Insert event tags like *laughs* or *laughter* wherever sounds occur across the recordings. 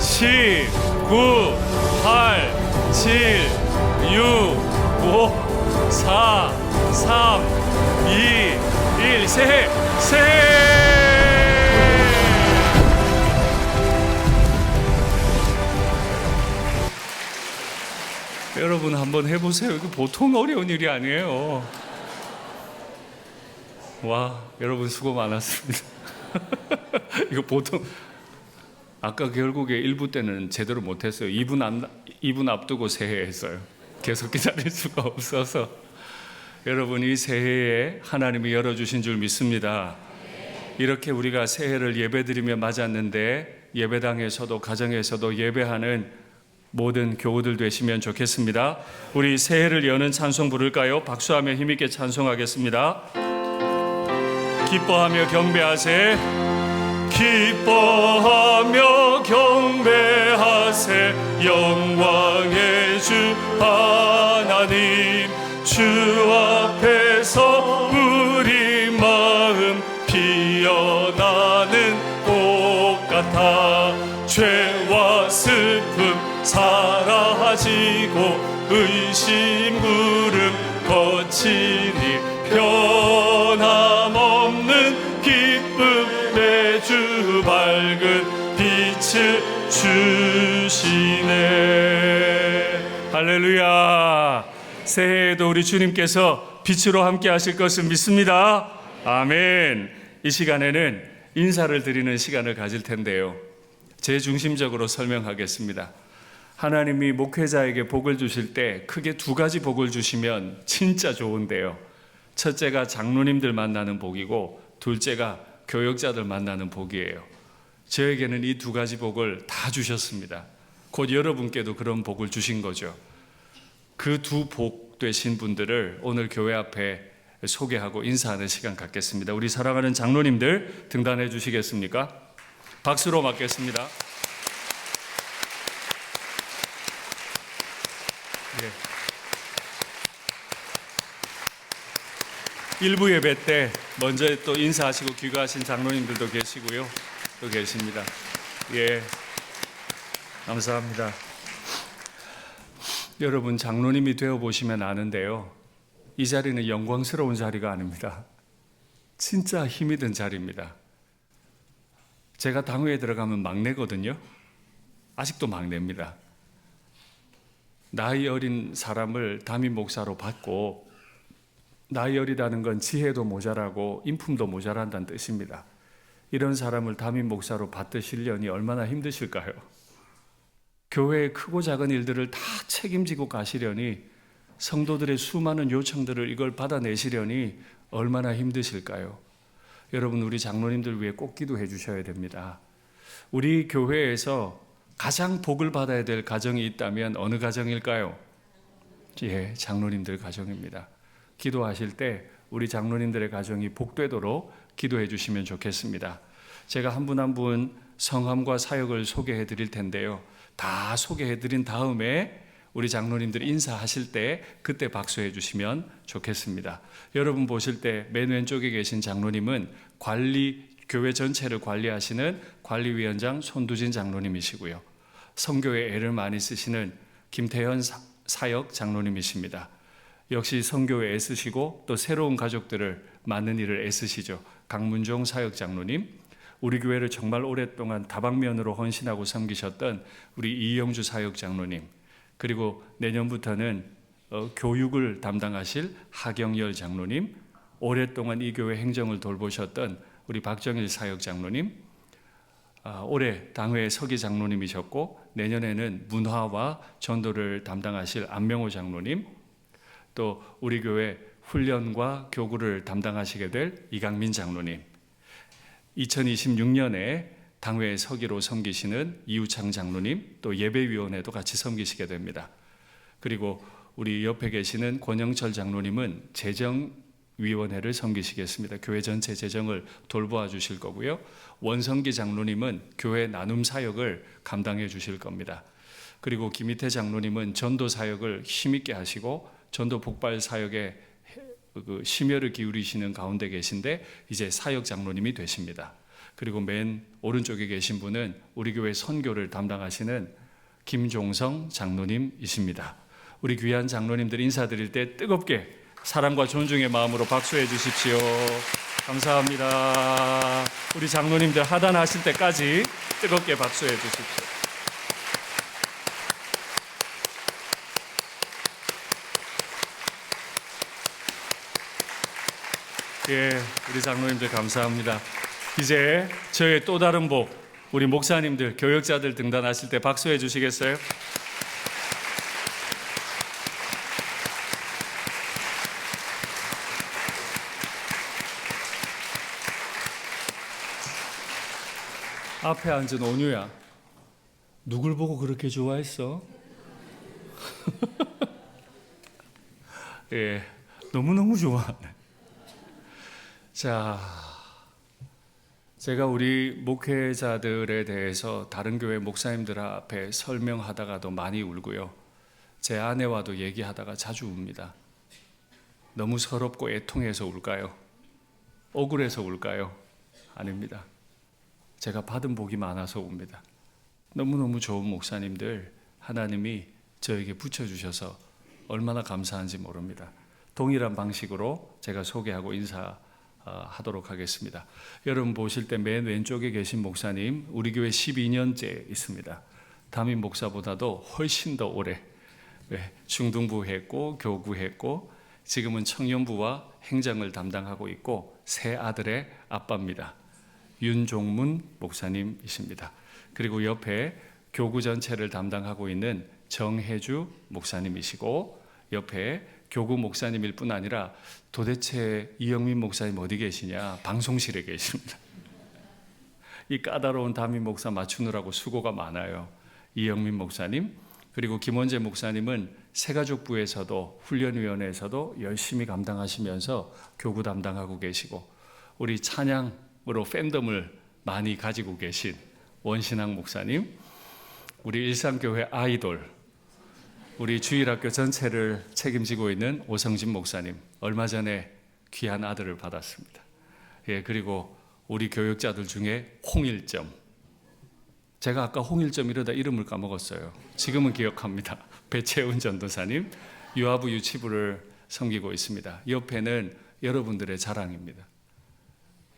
10, 9, 8, 7, 6, 5, 4, 3, 2, 1. 새해, 새해! 여러분 한번 해보세요. 이거 보통 어려운 일이 아니에요. 와, 여러분 수고 많았습니다. *laughs* 이거 보통 아까 결국에 1부 때는 제대로 못했어요. 2분 앞 2분 앞두고 새해 했어요. 계속 기다릴 수가 없어서 여러분 이 새해에 하나님이 열어주신 줄 믿습니다. 이렇게 우리가 새해를 예배드리며 맞았는데 예배당에서도 가정에서도 예배하는 모든 교우들 되시면 좋겠습니다. 우리 새해를 여는 찬송 부를까요? 박수하며 힘있게 찬송하겠습니다. 기뻐하며 경배하세 기뻐하며 영광의 주 하나님 주 앞에서 우리 마음 피어나는 꽃 같아 죄와 슬픔 사라지고 의심 구름 거치 빛을 주시네. 할렐루야. 새해에도 우리 주님께서 빛으로 함께 하실 것을 믿습니다. 아멘. 이 시간에는 인사를 드리는 시간을 가질 텐데요. 제 중심적으로 설명하겠습니다. 하나님이 목회자에게 복을 주실 때 크게 두 가지 복을 주시면 진짜 좋은데요. 첫째가 장로님들 만나는 복이고 둘째가 교역자들 만나는 복이에요. 저에게는 이 두 가지 복을 다 주셨습니다. 곧 여러분께도 그런 복을 주신 거죠. 그 두 복 되신 분들을 오늘 교회 앞에 소개하고 인사하는 시간 갖겠습니다. 우리 사랑하는 장로님들 등단해 주시겠습니까? 박수로 맞겠습니다. 일부 예배 때 먼저 또 인사하시고 귀가하신 장로님들도 계시고요. 또 계십니다. 예. 감사합니다. 여러분 장로님이 되어 보시면 아는데요. 이 자리는 영광스러운 자리가 아닙니다. 진짜 힘이 든 자리입니다. 제가 당회에 들어가면 막내거든요. 아직도 막내입니다. 나이 어린 사람을 담임 목사로 받고 나이 어리다는 건 지혜도 모자라고 인품도 모자란다는 뜻입니다. 이런 사람을 담임 목사로 받으시려니 얼마나 힘드실까요? 교회의 크고 작은 일들을 다 책임지고 가시려니 성도들의 수많은 요청들을 이걸 받아내시려니 얼마나 힘드실까요? 여러분 우리 장로님들 위해 꼭 기도해 주셔야 됩니다. 우리 교회에서 가장 복을 받아야 될 가정이 있다면 어느 가정일까요? 예, 장로님들 가정입니다. 기도하실 때 우리 장로님들의 가정이 복되도록 기도해 주시면 좋겠습니다. 제가 한 분 한 분 성함과 사역을 소개해 드릴 텐데요. 다 소개해 드린 다음에 우리 장로님들 인사하실 때 그때 박수해 주시면 좋겠습니다. 여러분 보실 때 맨 왼쪽에 계신 장로님은 관리 교회 전체를 관리하시는 관리위원장 손두진 장로님이시고요. 성교에 애를 많이 쓰시는 김태현 사역 장로님이십니다. 역시 성교에 애쓰시고 또 새로운 가족들을 맡는 일을 애쓰시죠. 강문종 사역 장로님, 우리 교회를 정말 오랫동안 다방면으로 헌신하고 섬기셨던 우리 이영주 사역 장로님, 그리고 내년부터는 어, 교육을 담당하실 하경열 장로님, 오랫동안 이 교회 행정을 돌보셨던 우리 박정일 사역 장로님, 아, 올해 당회 서기 장로님이셨고 내년에는 문화와 전도를 담당하실 안명호 장로님, 또 우리 교회 훈련과 교구를 담당하시게 될 이강민 장로님, 2026년에 당회 서기로 섬기시는 이우창 장로님, 또 예배위원회도 같이 섬기시게 됩니다. 그리고 우리 옆에 계시는 권영철 장로님은 재정위원회를 섬기시겠습니다. 교회 전체 재정을 돌보아 주실 거고요. 원성기 장로님은 교회 나눔 사역을 감당해 주실 겁니다. 그리고 김희태 장로님은 전도 사역을 힘있게 하시고 전도 폭발 사역에 그 심혈을 기울이시는 가운데 계신데 이제 사역 장로님이 되십니다. 그리고 맨 오른쪽에 계신 분은 우리 교회 선교를 담당하시는 김종성 장로님이십니다. 우리 귀한 장로님들 인사드릴 때 뜨겁게 사랑과 존중의 마음으로 박수해 주십시오. 감사합니다. 우리 장로님들 하단하실 때까지 뜨겁게 박수해 주십시오. 예, 우리 장로님들 감사합니다. 이제 저의 또 다른 복, 우리 목사님들, 교역자들 등단하실 때 박수해 주시겠어요? 앞에 앉은 온유야, 누굴 보고 그렇게 좋아했어? *laughs* 예, 너무너무 좋아하네. 자, 제가 우리 목회자들에 대해서 다른 교회 목사님들 앞에 설명하다가도 많이 울고요. 제 아내와도 얘기하다가 자주 웁니다. 너무 서럽고 애통해서 울까요? 억울해서 울까요? 아닙니다. 제가 받은 복이 많아서 웁니다. 너무너무 좋은 목사님들 하나님이 저에게 붙여주셔서 얼마나 감사한지 모릅니다. 동일한 방식으로 제가 소개하고 인사 어, 하도록 하겠습니다. 여러분 보실 때 맨 왼쪽에 계신 목사님, 우리 교회 12년째 있습니다. 담임 목사보다도 훨씬 더 오래 네, 중등부 했고 교구 했고 지금은 청년부와 행정을 담당하고 있고 세 아들의 아빠입니다. 윤종문 목사님이십니다. 그리고 옆에 교구 전체를 담당하고 있는 정혜주 목사님이시고 옆에 교구 목사님일 뿐 아니라 도대체 이영민 목사님 어디 계시냐? 방송실에 계십니다. 이 까다로운 담임 목사 맞추느라고 수고가 많아요. 이영민 목사님 그리고 김원재 목사님은 새가족부에서도 훈련위원회에서도 열심히 감당하시면서 교구 담당하고 계시고 우리 찬양으로 팬덤을 많이 가지고 계신 원신학 목사님 우리 일산교회 아이돌 우리 주일학교 전체를 책임지고 있는 오성진 목사님 얼마 전에 귀한 아들을 받았습니다. 예, 그리고 우리 교육자들 중에 홍일점 제가 아까 홍일점 이러다 이름을 까먹었어요. 지금은 기억합니다. *laughs* 배채훈 전도사님 유아부 유치부를 섬기고 있습니다. 옆에는 여러분들의 자랑입니다.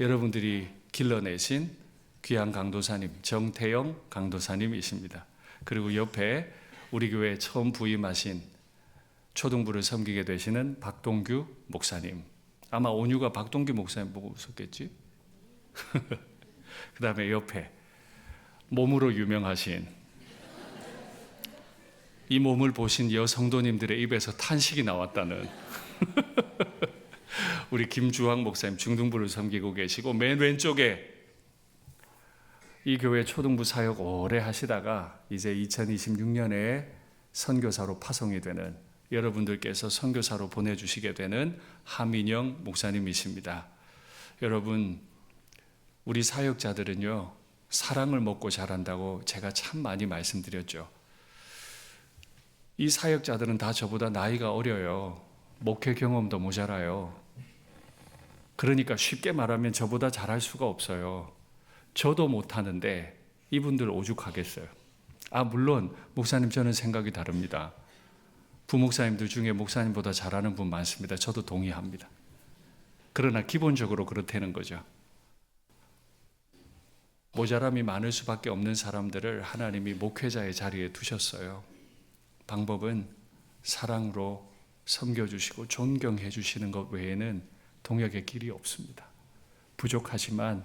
여러분들이 길러내신 귀한 강도사님 정태영 강도사님이십니다. 그리고 옆에 우리 교회 처음 부임하신 초등부를 섬기게 되시는 박동규 목사님. 아마 온유가 박동규 목사님 보고 웃었겠지? *laughs* 그 다음에 옆에 몸으로 유명하신 이 몸을 보신 여성도님들의 입에서 탄식이 나왔다는 *laughs* 우리 김주황 목사님 중등부를 섬기고 계시고 맨 왼쪽에 이 교회 초등부 사역 오래 하시다가 이제 2026년에 선교사로 파송이 되는 여러분들께서 선교사로 보내주시게 되는 하민영 목사님이십니다. 여러분 우리 사역자들은요 사랑을 먹고 자란다고 제가 참 많이 말씀드렸죠. 이 사역자들은 다 저보다 나이가 어려요. 목회 경험도 모자라요. 그러니까 쉽게 말하면 저보다 잘할 수가 없어요. 저도 못하는데 이분들 오죽하겠어요. 아, 물론, 목사님 저는 생각이 다릅니다. 부목사님들 중에 목사님보다 잘하는 분 많습니다. 저도 동의합니다. 그러나 기본적으로 그렇다는 거죠. 모자람이 많을 수밖에 없는 사람들을 하나님이 목회자의 자리에 두셨어요. 방법은 사랑으로 섬겨주시고 존경해 주시는 것 외에는 동역의 길이 없습니다. 부족하지만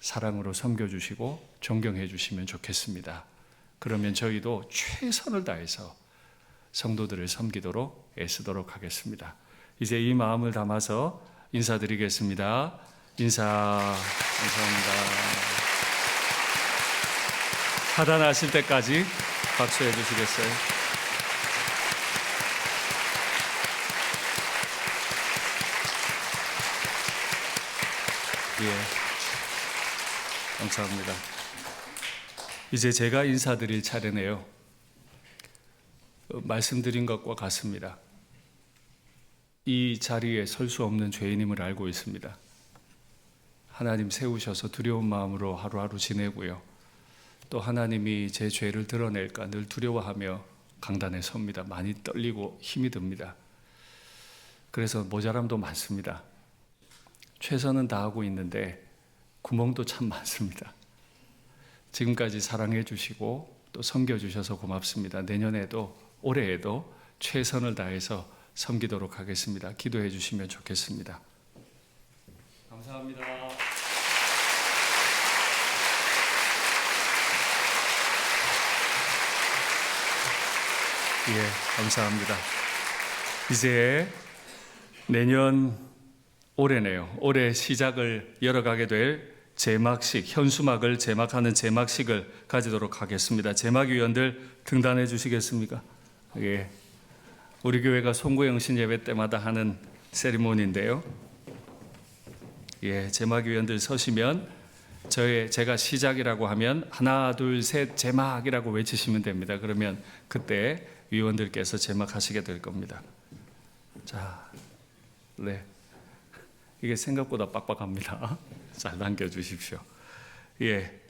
사랑으로 섬겨주시고 존경해 주시면 좋겠습니다. 그러면 저희도 최선을 다해서 성도들을 섬기도록 애쓰도록 하겠습니다. 이제 이 마음을 담아서 인사드리겠습니다. 인사 감사합니다. 하단하실 때까지 박수해 주시겠어요? 예. 감사합니다. 이제 제가 인사드릴 차례네요. 어, 말씀드린 것과 같습니다. 이 자리에 설 수 없는 죄인임을 알고 있습니다. 하나님 세우셔서 두려운 마음으로 하루하루 지내고요. 또 하나님이 제 죄를 드러낼까 늘 두려워하며 강단에 섭니다. 많이 떨리고 힘이 듭니다. 그래서 모자람도 많습니다. 최선은 다하고 있는데 구멍도 참 많습니다. 지금까지 사랑해 주시고 또 섬겨 주셔서 고맙습니다. 내년에도 올해에도 최선을 다해서 섬기도록 하겠습니다. 기도해 주시면 좋겠습니다. 감사합니다. 예, 감사합니다. 이제 내년 올해네요. 올해 시작을 열어가게 될 제막식, 현수막을 제막하는 제막식을 가지도록 하겠습니다. 제막위원들 등단해 주시겠습니까? 예. 우리 교회가 송구영신 예배 때마다 하는 세리머니인데요. 예, 제막위원들 서시면 저의 제가 시작이라고 하면 하나 둘 셋 제막이라고 외치시면 됩니다. 그러면 그때 위원들께서 제막하시게 될 겁니다. 자, 네. 이게 생각보다 빡빡합니다. *laughs* 잘 남겨 주십시오. 예.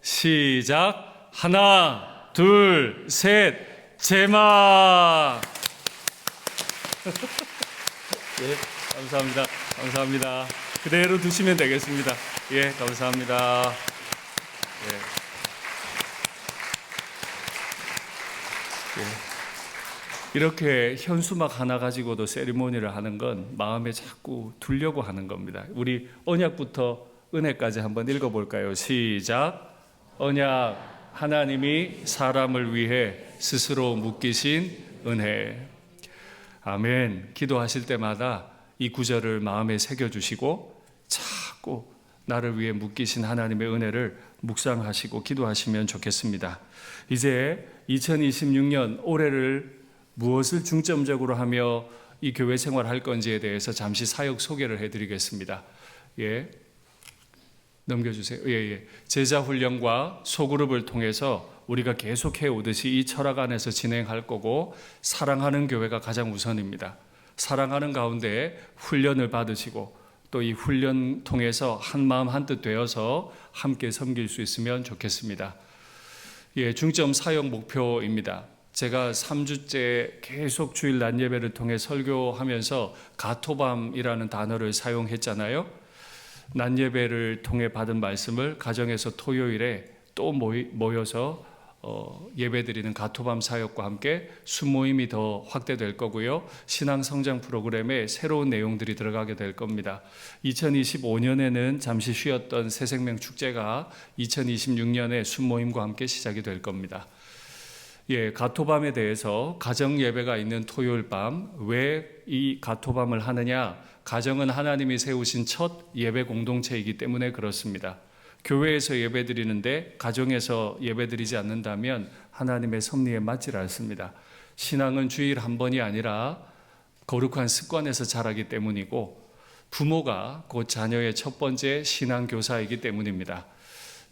시작. 하나, 둘, 셋. 제막. *laughs* 예, 감사합니다. 감사합니다. 그대로 두시면 되겠습니다. 예, 감사합니다. 예. 예. 이렇게 현수막 하나 가지고도 세리머니를 하는 건 마음에 자꾸 두려고 하는 겁니다. 우리 언약부터 은혜까지 한번 읽어볼까요? 시작. 언약 하나님이 사람을 위해 스스로 묶이신 은혜. 아멘. 기도하실 때마다 이 구절을 마음에 새겨주시고 자꾸 나를 위해 묶이신 하나님의 은혜를 묵상하시고 기도하시면 좋겠습니다. 이제 2026년 올해를 무엇을 중점적으로 하며 이 교회 생활할 건지에 대해서 잠시 사역 소개를 해드리겠습니다. 예. 넘겨주세요. 예, 예. 제자 훈련과 소그룹을 통해서 우리가 계속 해 오듯이 이 철학 안에서 진행할 거고 사랑하는 교회가 가장 우선입니다. 사랑하는 가운데 훈련을 받으시고 또 이 훈련 통해서 한 마음 한 뜻 되어서 함께 섬길 수 있으면 좋겠습니다. 예, 중점 사역 목표입니다. 제가 3주째 계속 주일 낮 예배를 통해 설교하면서 가토밤이라는 단어를 사용했잖아요. 낮 예배를 통해 받은 말씀을 가정에서 토요일에 또 모여서 어, 예배드리는 가토밤 사역과 함께 수모임이 더 확대될 거고요. 신앙 성장 프로그램에 새로운 내용들이 들어가게 될 겁니다. 2025년에는 잠시 쉬었던 새생명 축제가 2026년에 수모임과 함께 시작이 될 겁니다. 예, 가토밤에 대해서 가정 예배가 있는 토요일 밤 왜 이 가토밤을 하느냐? 가정은 하나님이 세우신 첫 예배 공동체이기 때문에 그렇습니다. 교회에서 예배 드리는데 가정에서 예배 드리지 않는다면 하나님의 섭리에 맞질 않습니다. 신앙은 주일 한 번이 아니라 거룩한 습관에서 자라기 때문이고 부모가 곧 자녀의 첫 번째 신앙 교사이기 때문입니다.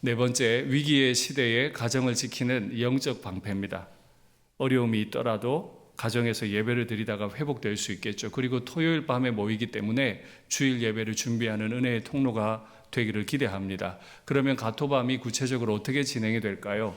네 번째 위기의 시대에 가정을 지키는 영적 방패입니다. 어려움이 있더라도 가정에서 예배를 드리다가 회복될 수 있겠죠. 그리고 토요일 밤에 모이기 때문에 주일 예배를 준비하는 은혜의 통로가 되기를 기대합니다. 그러면 가토밤이 구체적으로 어떻게 진행이 될까요?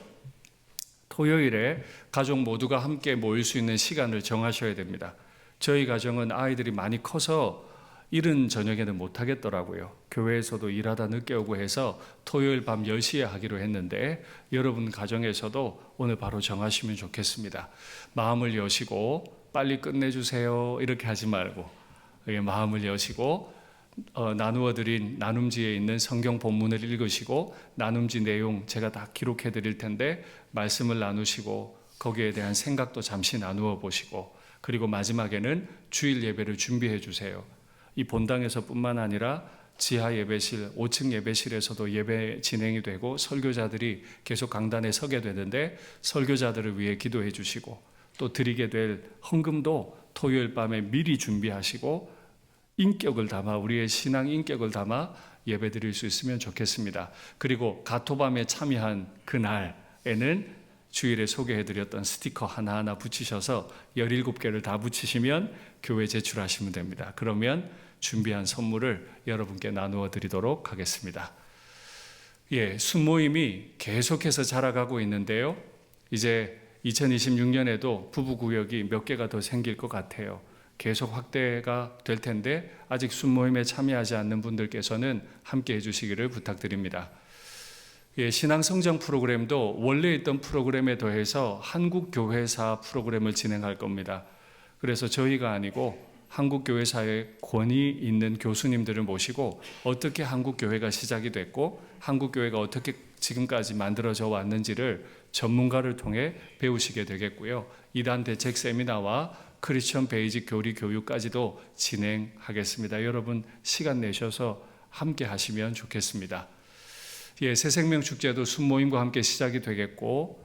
토요일에 가족 모두가 함께 모일 수 있는 시간을 정하셔야 됩니다. 저희 가정은 아이들이 많이 커서 이른 저녁에는 못 하겠더라고요. 교회에서도 일하다 늦게 오고 해서 토요일 밤 10시에 하기로 했는데 여러분 가정에서도 오늘 바로 정하시면 좋겠습니다. 마음을 여시고 빨리 끝내주세요. 이렇게 하지 말고 마음을 여시고 어, 나누어 드린 나눔지에 있는 성경 본문을 읽으시고 나눔지 내용 제가 다 기록해 드릴 텐데 말씀을 나누시고 거기에 대한 생각도 잠시 나누어 보시고 그리고 마지막에는 주일 예배를 준비해 주세요. 이 본당에서뿐만 아니라 지하 예배실, 5층 예배실에서도 예배 진행이 되고 설교자들이 계속 강단에 서게 되는데 설교자들을 위해 기도해 주시고 또 드리게 될 헌금도 토요일 밤에 미리 준비하시고 인격을 담아 우리의 신앙 인격을 담아 예배 드릴 수 있으면 좋겠습니다. 그리고 가토밤에 참여한 그날에는 주일에 소개해 드렸던 스티커 하나하나 붙이셔서 17개를 다 붙이시면 교회 제출하시면 됩니다. 그러면 준비한 선물을 여러분께 나누어 드리도록 하겠습니다. 예, 순모임이 계속해서 자라가고 있는데요. 이제 2026년에도 부부 구역이 몇 개가 더 생길 것 같아요. 계속 확대가 될 텐데 아직 순모임에 참여하지 않는 분들께서는 함께 해주시기를 부탁드립니다. 예, 신앙 성장 프로그램도 원래 있던 프로그램에 더해서 한국 교회사 프로그램을 진행할 겁니다. 그래서 저희가 아니고 한국 교회사에 권위 있는 교수님들을 모시고 어떻게 한국 교회가 시작이 됐고 한국 교회가 어떻게 지금까지 만들어져 왔는지를 전문가를 통해 배우시게 되겠고요. 이단 대책 세미나와 크리스천 베이직 교리 교육까지도 진행하겠습니다. 여러분 시간 내셔서 함께 하시면 좋겠습니다. 예, 새생명 축제도 순모임과 함께 시작이 되겠고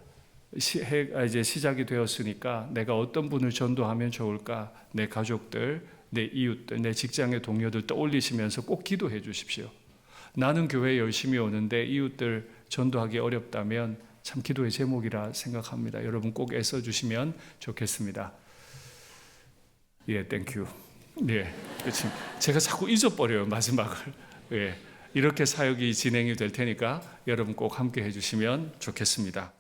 시, 해, 아, 이제 시작이 되었으니까 내가 어떤 분을 전도하면 좋을까? 내 가족들, 내 이웃들, 내 직장의 동료들 떠올리시면서 꼭 기도해 주십시오. 나는 교회 열심히 오는데 이웃들 전도하기 어렵다면 참 기도의 제목이라 생각합니다. 여러분 꼭 애써 주시면 좋겠습니다. 예, 땡큐. 예, 그렇지. 제가 자꾸 잊어버려요 마지막을. 예, 이렇게 사역이 진행이 될 테니까 여러분 꼭 함께 해주시면 좋겠습니다.